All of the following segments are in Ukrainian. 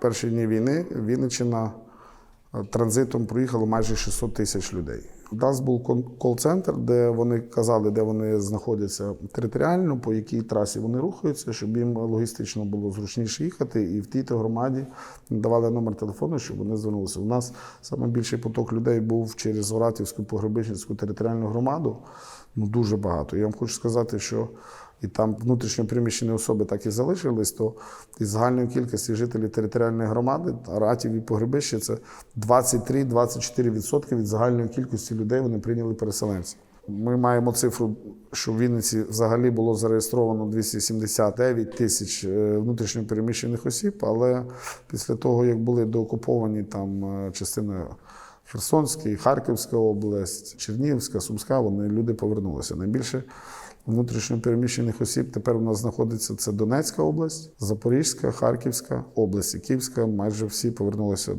перші дні війни Вінниччина е, транзитом проїхало майже 600 тисяч людей. У нас був кол-центр, де вони казали, де вони знаходяться територіально, по якій трасі вони рухаються, щоб їм логістично було зручніше їхати. І в тій громаді давали номер телефону, щоб вони звернулися. У нас найбільший поток людей був через Оратівську Погребищенську територіальну громаду. Ну дуже багато. Я вам хочу сказати, що і там внутрішньо переміщені особи так і залишились, то із загальної кількості жителів територіальної громади Аратів і Погребище це 23-24% від загальної кількості людей вони прийняли переселенців. Ми маємо цифру, що в Вінниці взагалі було зареєстровано 279 тисяч е, внутрішньо переміщених осіб, але після того, як були доокуповані там е, частини Херсонська, Харківська область, Чернігівська, Сумська, вони люди повернулися. Найбільше внутрішньо переміщених осіб тепер у нас знаходиться це Донецька область, Запорізька, Харківська область, Київська. Майже всі повернулися е,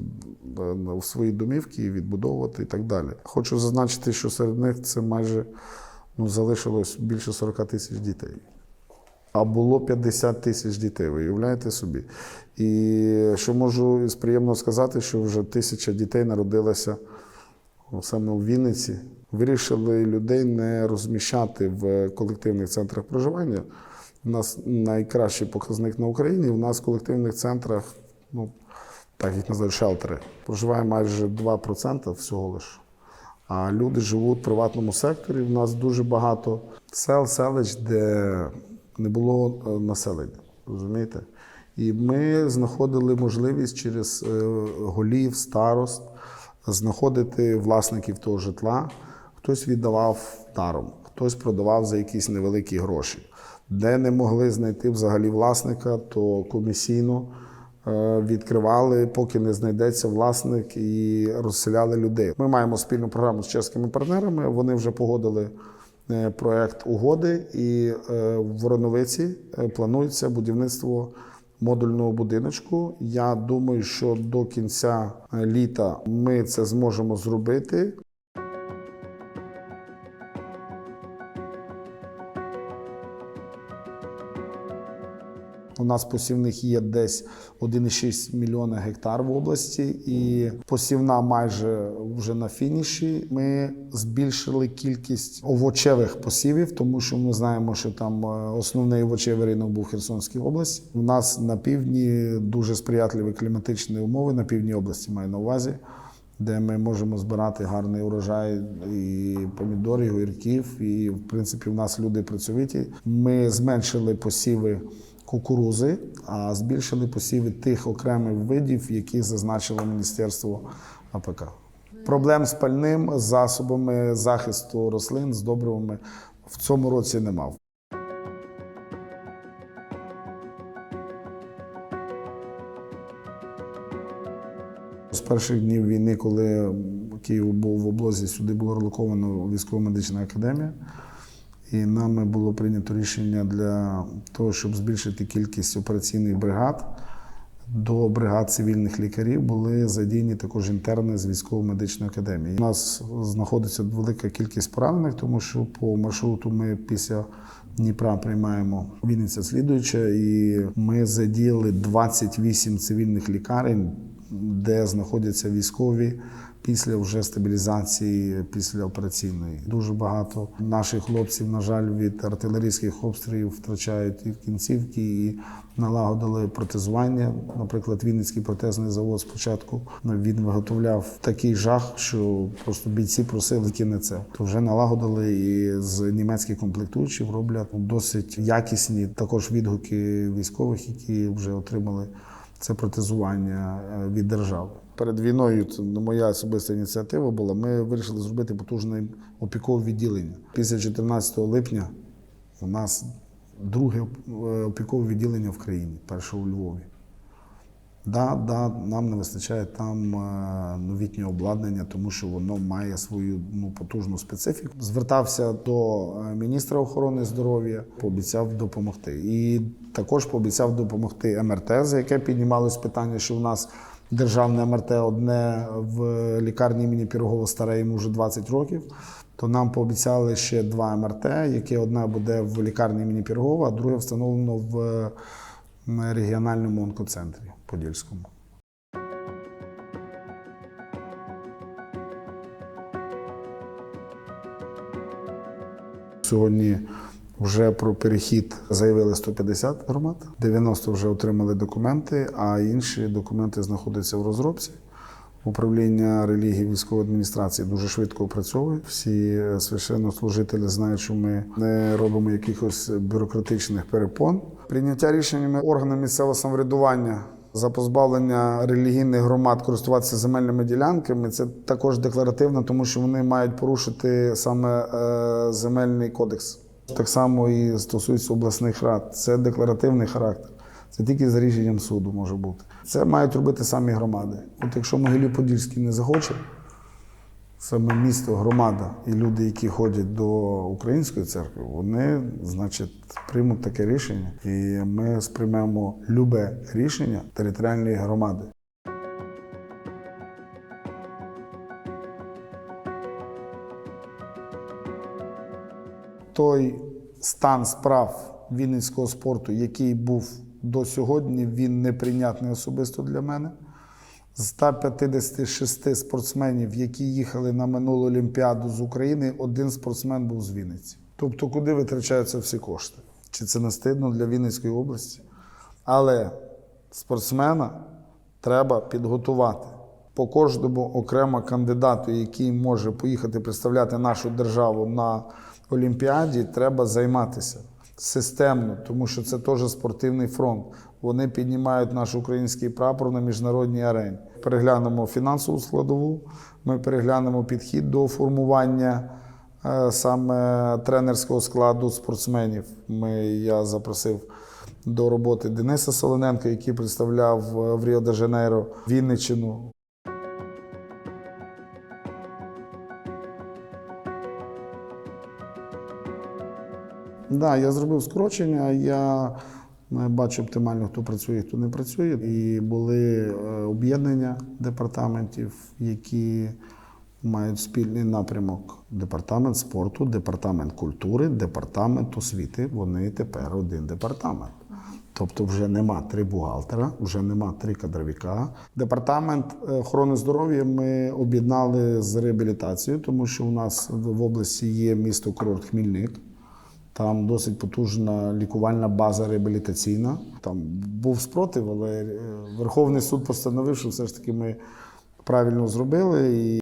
в свої домівки і відбудовувати і так далі. Хочу зазначити, що серед них це майже ну, залишилось більше 40 тисяч дітей. А було 50 тисяч дітей, ви уявляєте собі. І що можу із приємно сказати, що вже тисяча дітей народилося ну, саме у Вінниці. Вирішили людей не розміщати в колективних центрах проживання. У нас найкращий показник на Україні. У нас в колективних центрах, ну так їх називають шелтери, проживає майже 2% всього лише. А люди живуть в приватному секторі. У нас дуже багато сел, селищ, де не було е, населення. Розумієте? І ми знаходили можливість через е, голів, старост знаходити власників того житла. Хтось віддавав даром, хтось продавав за якісь невеликі гроші. Де не могли знайти взагалі власника, то комісійно е, відкривали, поки не знайдеться власник, і розселяли людей. Ми маємо спільну програму з чеськими партнерами. Вони вже погодили е, проект угоди, і е, в Вороновиці планується будівництво модульного будиночку. Я думаю, що до кінця е, літа ми це зможемо зробити. Нас посівних є десь 1,6 мільйона гектар в області, і посівна майже вже на фініші. Ми збільшили кількість овочевих посівів, тому що ми знаємо, що там е, основний овочевий ринок був в Херсонській області. У нас на півдні дуже сприятливі кліматичні умови на півдні області маю на увазі. Де ми можемо збирати гарний урожай і помідорів, і огірків, і в принципі в нас люди працьовиті. Ми зменшили посіви кукурузи, а збільшили посіви тих окремих видів, які зазначило Міністерство АПК. Проблем з пальним, з засобами захисту рослин, з добривами в цьому році не мав. З перших днів війни, коли Київ був в облозі, сюди було релоковано військово-медична академія. І нами було прийнято рішення для того, щоб збільшити кількість операційних бригад. До бригад цивільних лікарів були задіяні також інтерни з військово-медичної академії. У нас знаходиться велика кількість поранених, тому що по маршруту ми після Дніпра приймаємо Вінниця слідуюча, і ми задіяли 28 цивільних лікарень, де знаходяться військові після вже стабілізації після операційної. Дуже багато наших хлопців, на жаль, від артилерійських обстрілів втрачають і кінцівки, і налагодили протезування. Наприклад, Вінницький протезний завод спочатку він виготовляв такий жах, що просто бійці просили кінеце. То вже налагодили і з німецьких комплектуючих роблять досить якісні також відгуки військових, які вже отримали це протезування е, від держави. Перед війною це моя особиста ініціатива була. Ми вирішили зробити потужне опікове відділення. Після 14 липня у нас друге е, опікове відділення в країні, перше у Львові. Да, да, нам не вистачає там е, новітнього обладнання, тому що воно має свою ну, потужну специфіку. Звертався до е, міністра охорони здоров'я, пообіцяв допомогти. І також пообіцяв допомогти МРТ, за яке піднімалось питання, що в нас державне МРТ, одне в лікарні імені Пірогова старе йому вже 20 років. То нам пообіцяли ще два МРТ, яке одне буде в лікарні імені Пірогова, а друге встановлено в регіональному онкоцентрі Подільському. Сьогодні вже про перехід заявили 150 громад, 90 вже отримали документи, а інші документи знаходяться в розробці. Управління релігії військової адміністрації дуже швидко опрацьовує. Всі священнослужителі знають, що ми не робимо якихось бюрократичних перепон. Прийняття рішеннями органів місцевого самоврядування за позбавлення релігійних громад користуватися земельними ділянками це також декларативно, тому що вони мають порушити саме е, земельний кодекс. Так само і стосується обласних рад. Це декларативний характер. Це тільки за рішенням суду може бути. Це мають робити самі громади. От якщо Могилів-Подільський не захоче, саме місто, громада і люди, які ходять до української церкви, вони, значить, приймуть таке рішення, і ми сприймемо любе рішення територіальної громади. Той стан справ вінницького спорту, який був до сьогодні, він неприйнятний особисто для мене. З 156 спортсменів, які їхали на минулу Олімпіаду з України, один спортсмен був з Вінниці. Тобто, куди витрачаються всі кошти? Чи це не стидно для Вінницької області? Але спортсмена треба підготувати. По кожному окремо кандидату, який може поїхати представляти нашу державу на Олімпіаді, треба займатися системно, тому що це теж спортивний фронт. Вони піднімають наш український прапор на міжнародній арені. Переглянемо фінансову складову, ми переглянемо підхід до формування е, саме тренерського складу спортсменів. Ми, я запросив до роботи Дениса Солоненка, який представляв е, в Ріо-де-Жанейро Вінниччину. Да, я зробив скорочення. Я е, бачу оптимально, хто працює, хто не працює. І були е, об'єднання департаментів, які мають спільний напрямок: департамент спорту, департамент культури, департамент освіти. Вони тепер один департамент. Тобто вже нема три бухгалтера, вже нема три кадровіка. Департамент е, охорони здоров'я ми об'єднали з реабілітацією, тому що у нас в області є місто курорт Хмільник. Там досить потужна лікувальна база реабілітаційна. Там був спротив, але е, Верховний суд постановив, що все ж таки ми правильно зробили. І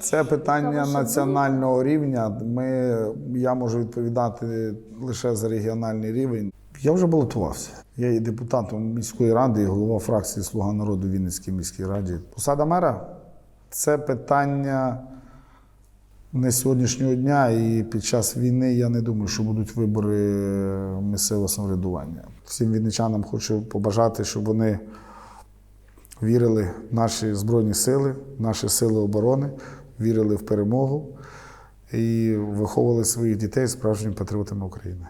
це питання національного рівня. Ми, я можу відповідати лише за регіональний рівень. Я вже балотувався. Я є депутатом міської ради і голова фракції Слуга народу в Вінницькій міській раді. Посада мера це питання не сьогоднішнього дня, і під час війни я не думаю, що будуть вибори місцевого самоврядування. Всім вінничанам хочу побажати, щоб вони вірили в наші збройні сили, в наші сили оборони, вірили в перемогу і виховували своїх дітей справжніми патріотами України.